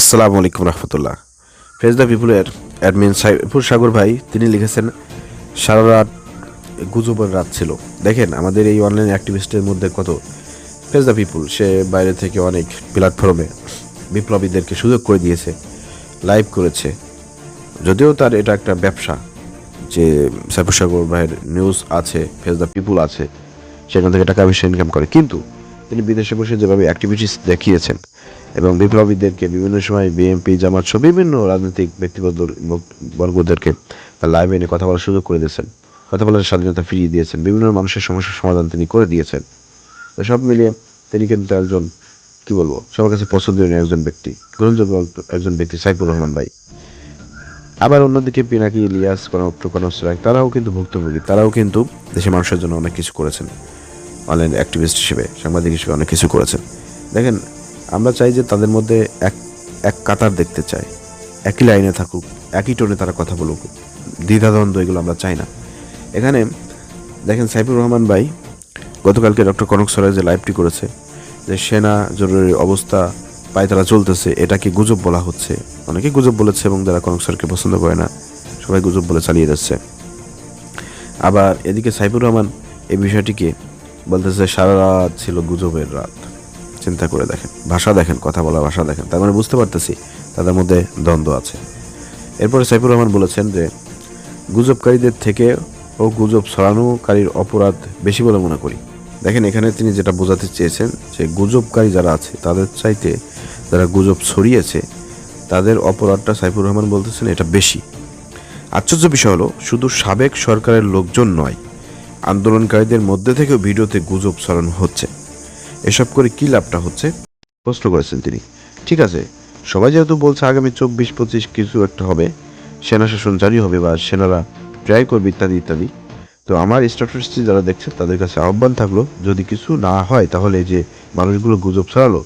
আসসালামু আলাইকুম রহমতুল্লাহ। ফেজ দ্য পিপুলের অ্যাডমিন সাইফুর সাগর ভাই, তিনি লিখেছেন, সারা রাত গুজবের রাত ছিল। দেখেন, আমাদের এই অনলাইন অ্যাক্টিভিস্টের মধ্যে কত। ফেজ দ্য পিপুল সে বাইরে থেকে অনেক প্ল্যাটফর্মে বিপ্লবীদেরকে সুযোগ করে দিয়েছে লাইভ করেছে। যদিও তার এটা একটা ব্যবসা, যে সাইফুর সাগর ভাইয়ের নিউজ আছে ফেজ দ্য পিপুল আছে, সেখান থেকে টাকা পয়সা ইনকাম করে। কিন্তু তিনি বিদেশে বসে যেভাবে অ্যাক্টিভিটিস দেখিয়েছেন এবং বিপ্লবীদেরকে বিভিন্ন সময় বিএনপি, জামাত সহ বিভিন্ন রাজনৈতিক ব্যক্তিগত বর্গদেরকে লাইভে এনে কথা বলার সুযোগ করে দিয়েছেন। কথা বলার স্বাধীনতা ফিরিয়ে দিয়েছেন। বিভিন্ন মানুষের সমস্যার সমাধান তিনি করে দিয়েছেন। তো সব মিলিয়ে তিনি কিন্তু একজন, কি বলব, সবার কাছে পছন্দনীয় একজন ব্যক্তি, গ্রহণযোগ্য একজন ব্যক্তি সাইফুর রহমান ভাই। আবার অন্যদিকে পিনাকি, ইলিয়াস, কনক কনসরাক তারাও কিন্তু ভুক্তভোগী। তারাও কিন্তু দেশের মানুষের জন্য অনেক কিছু করেছেন। অনলাইন অ্যাক্টিভিস্ট হিসেবে, সাংবাদিক হিসেবে অনেক কিছু করেছেন। দেখেন আমরা চাই যে তাদের মধ্যে এক এক কাতার দেখতে চাই। একই লাইনে থাকুক, একই টোনে তারা কথা বলুক। দ্বিধাদ্বন্দ্ব এগুলো আমরা চাই না। এখানে দেখেন সাইফুর রহমান ভাই গতকালকে ডক্টর কনক সরাই যে লাইভটি করেছে, যে সেনা জরুরি অবস্থা পায়তারা চলতেছে, এটাকে গুজব বলা হচ্ছে। অনেকে গুজব বলেছে এবং যারা কনক সরকে পছন্দ করে না, সবাই গুজব বলে চালিয়ে যাচ্ছে। আবার এদিকে সাইফুর রহমান এই বিষয়টিকে বলতেছে, সারা রাত ছিল গুজবের রাত। চিন্তা করে দেখেন। ভাষা দেখেন, কথা বলা ভাষা দেখেন। তার মানে বুঝতে পারতেছি তাদের মধ্যে দ্বন্দ্ব আছে। এরপরে সাইফুর রহমান বলেছেন যে, গুজবকারীদের থেকে ও গুজব ছড়ানোকারীর অপরাধ বেশি বলে মনে করি। দেখেন, এখানে তিনি যেটা বোঝাতে চেয়েছেন যে, গুজবকারী যারা আছে, তাদের চাইতে যারা গুজব ছড়িয়েছে, তাদের অপরাধটা সাইফুর রহমান বলতেছেন এটা বেশি। আশ্চর্য বিষয় হলো, শুধু সাবেক সরকারের লোকজন নয়, আন্দোলনকারীদের মধ্যে থেকেও ভিডিওতে গুজব ছড়ানো হচ্ছে। এসব করে কী লাভটা হচ্ছে? প্রশ্ন করেছেন তিনি। ঠিক আছে, সবাই যেহেতু বলছে আগামী চব্বিশ, পঁচিশ কিছু একটা হবে, সেনা শাসন জারি হবে বা সেনারা ট্রাই করবে ইত্যাদি ইত্যাদি, তো আমার স্ট্যাটাসটি যারা দেখছে, তাদের কাছে আহ্বান থাকল, যদি কিছু না হয় তাহলে যে মানুষগুলো গুজব ছড়ালো,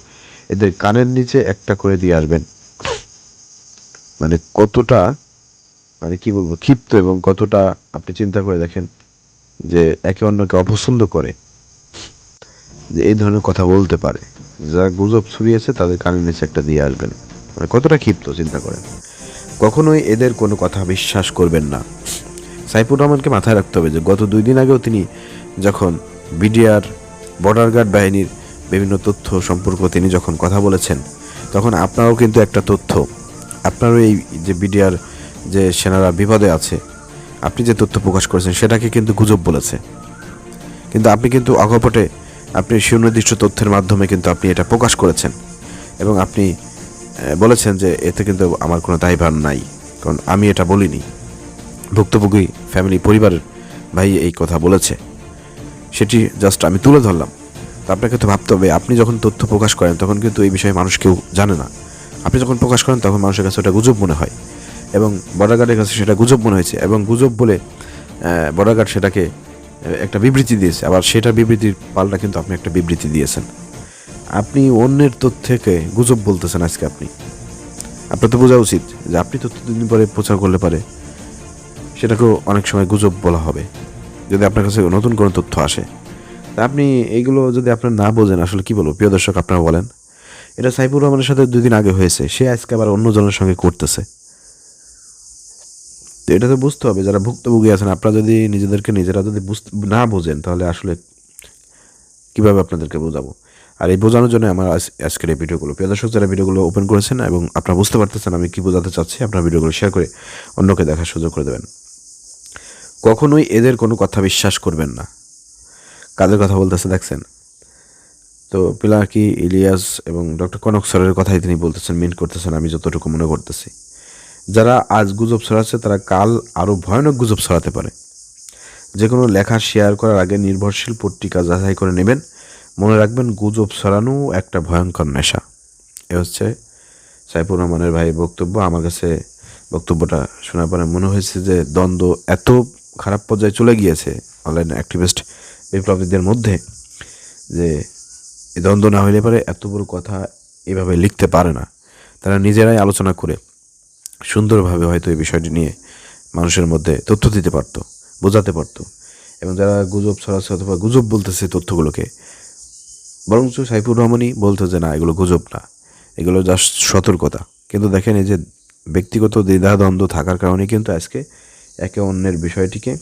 এদের কানের নিচে একটা করে দিয়ে আসবেন। মানে কতটা মানে কি বলব, ক্ষিপ্ত এবং কতটা আপনি চিন্তা করে দেখেন যে একে অন্যকে অপছন্দ করে। যে এই ধরনের কথা বলতে পারে। যারা গুজব ছড়িয়েছে, তাদের কানের নিচে একটা দিয়ে আসবেন। মানে কতটা ক্ষিপ্ত, চিন্তা করেন। কখনোই এদের কোনো কথা বিশ্বাস করবেন না। সাইফুর রহমানকে মাথায় রাখতে হবে যে, গত দুই দিন আগেও তিনি যখন বিডিআর বর্ডার গার্ড বাহিনীর বিভিন্ন তথ্য সম্পর্ক তিনি যখন কথা বলেছেন, তখন আপনারও কিন্তু একটা তথ্য। আপনারও এই যে বিডিআর যে সেনারা বিপদে আছে, আপনি যে তথ্য প্রকাশ করেছেন, সেটাকে কিন্তু গুজব বলেছে। কিন্তু আপনি কিন্তু অকপটে আপনি সুনির্দিষ্ট তথ্যের মাধ্যমে কিন্তু আপনি এটা প্রকাশ করেছেন। এবং আপনি বলেছেন যে এতে কিন্তু আমার কোনো দায়ভার নাই, কারণ আমি এটা বলিনি। ভুক্তভোগী ফ্যামিলি পরিবারের ভাই এই কথা বলেছে। সেটি জাস্ট আমি তুলে ধরলাম। তো আপনাকে তো ভাবতে হবে, আপনি যখন তথ্য প্রকাশ করেন, তখন কিন্তু এই বিষয়ে মানুষ কেউ জানে না। আপনি যখন প্রকাশ করেন, তখন মানুষের কাছে ওটা গুজব মনে হয়। এবং বর্ডার গার্ডের কাছে সেটা গুজব মনে হয়েছে। এবং গুজব বলে বর্ডার গার্ড সেটাকে একটা বিবৃতি দিয়েছে, আবার সেটা বিবৃতির পাল্টা কিন্তু আপনি একটা বিবৃতি দিয়েছেন। আপনি অন্যের তথ্যকে গুজব বলতেছেন আজকে আপনি। আপনার তো বোঝা উচিত যে আপনি তথ্য দিন পরে প্রচার করলে পারে, সেটাকেও অনেক সময় গুজব বলা হবে। যদি আপনার কাছে নতুন কোনো তথ্য আসে, তা আপনি এইগুলো যদি আপনার না বোঝেন, আসলে কি বলব? প্রিয় দর্শক, আপনারা বলেন। এটা সাইফুর রহমানের সাথে দুদিন আগে হয়েছে, সে আজকে আবার অন্য জনের সঙ্গে করতেছে। তো এটা তো বুঝতে হবে, যারা ভুক্তভোগী আছেন, আপনারা যদি নিজেদেরকে নিজেরা যদি বুঝতে না বোঝেন, তাহলে আসলে কীভাবে আপনাদেরকে বোঝাবো? আর এই বোঝানোর জন্য আমার আজ- আজকের এই ভিডিওগুলো। প্রিয় দর্শক, যারা ভিডিওগুলো ওপেন করেছেন এবং আপনারা বুঝতে পারতেছেন আমি কি বোঝাতে চাচ্ছি, আপনার ভিডিওগুলো শেয়ার করে অন্যকে দেখার সুযোগ করে দেবেন। কখনোই এদের কোনো কথা বিশ্বাস করবেন না। কাদের কথা বলতেছে দেখছেন? তো পিলাকি, ইলিয়াস এবং ডক্টর কনক স্যারের কথাই তিনি বলতেছেন মিন করতেছেন, আমি যতটুকু মনে করতেছি। যারা আজ গুজব ছড়াচ্ছে, তারা কাল আরও ভয়ানক গুজব ছড়াতে পারে। যে কোনো লেখা শেয়ার করার আগে নির্ভরশীল পত্রিকা যাচাই করে নেবেন। মনে রাখবেন, গুজব ছড়ানো একটা ভয়ঙ্কর নেশা। এ হচ্ছে সাইফুর রহমানের ভাই বক্তব্য। আমার কাছে বক্তব্যটা শোনার পরে মনে হয়েছে যে, দ্বন্দ্ব এত খারাপ পর্যায়ে চলে গিয়েছে অনলাইন অ্যাক্টিভিস্ট বিপ্লবীদের মধ্যে, যে দ্বন্দ্ব না হইলে পারে এত বড় কথা এভাবে লিখতে পারে না। তারা নিজেরাই আলোচনা করে সুন্দরভাবে হয়তো এই বিষয়টি নিয়ে মানুষের মধ্যে তথ্য দিতে পারতো, বোঝাতে পারতো। এবং যারা গুজব ছড়াচ্ছে অথবা গুজব বলতেছে তথ্যগুলোকে, বরঞ্চ সাইফুর রহমানই বলতো যে, না, এগুলো গুজব না। এগুলো জাস্ট সতর্কতা। কিন্তু দেখেন এই যে ব্যক্তিগত দ্বিধাদ্বন্দ্ব থাকার কারণে কিন্তু আজকে একে অন্যের বিষয়টিকে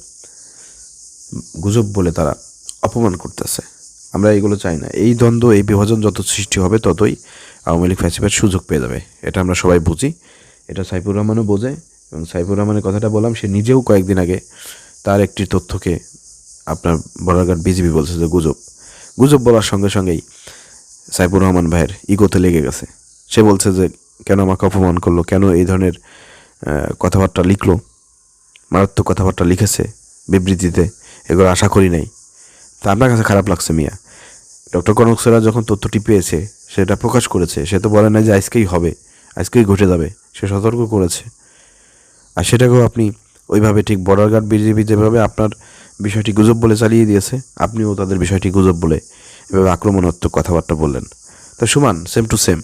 গুজব বলে তারা অপমান করতেছে। আমরা এইগুলো চাই না। এই দ্বন্দ্ব, এই বিভাজন যত সৃষ্টি হবে ততই আওয়ামী লীগ ফ্যাসিবাদ সুযোগ পেয়ে যাবে। এটা আমরা সবাই বুঝি। এটা সাইফুর রহমানও বোঝে এবং সাইফুর রহমানের কথাটা বললাম, সে নিজেও কয়েকদিন আগে তার একটি তথ্যকে আপনার বর্ডারঘাট বিজিবি বলছে যে গুজব। গুজব বলার সঙ্গে সঙ্গেই সাইফুর রহমান ভাইয়ের ইগোতে লেগে গেছে। সে বলছে যে, কেন আমাকে অপমান করল? কেন এই ধরনের কথাবার্তা লিখলো? মারাত্মক কথাবার্তা লিখেছে বিবৃতিতে। এগুলো আশা করি নাই। তা আপনার কাছে খারাপ লাগছে মিয়া। ডক্টর কনক যখন তথ্যটি পেয়েছে, সেটা প্রকাশ করেছে, সে তো বলে না যে আজকেই হবে, আজকেই ঘটে যাবে। সে সতর্ক করেছে। আর সেটাকেও আপনি ওইভাবে ঠিক বর্ডার গার্ড বিজেপি যেভাবে আপনার বিষয়টি গুজব বলে চালিয়ে দিয়েছে, আপনিও তাদের বিষয়টি গুজব বলে এভাবে আক্রমণাত্মক কথাবার্তা বললেন। তো সমান সেম টু সেম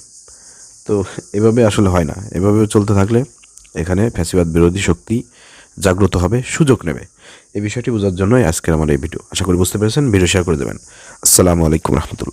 তো এভাবে আসলে হয় না। এভাবে চলতে থাকলে এখানে ফ্যাসিবাদ বিরোধী শক্তি জাগ্রত হবে, সুযোগ নেবে। এই বিষয়টি বোঝার জন্যই আজকের আমার এই ভিডিও। আশা করি বুঝতে পেরেছেন। ভিডিও শেয়ার করে দেবেন। আসসালামু আলাইকুম রহমতুল্লাহ।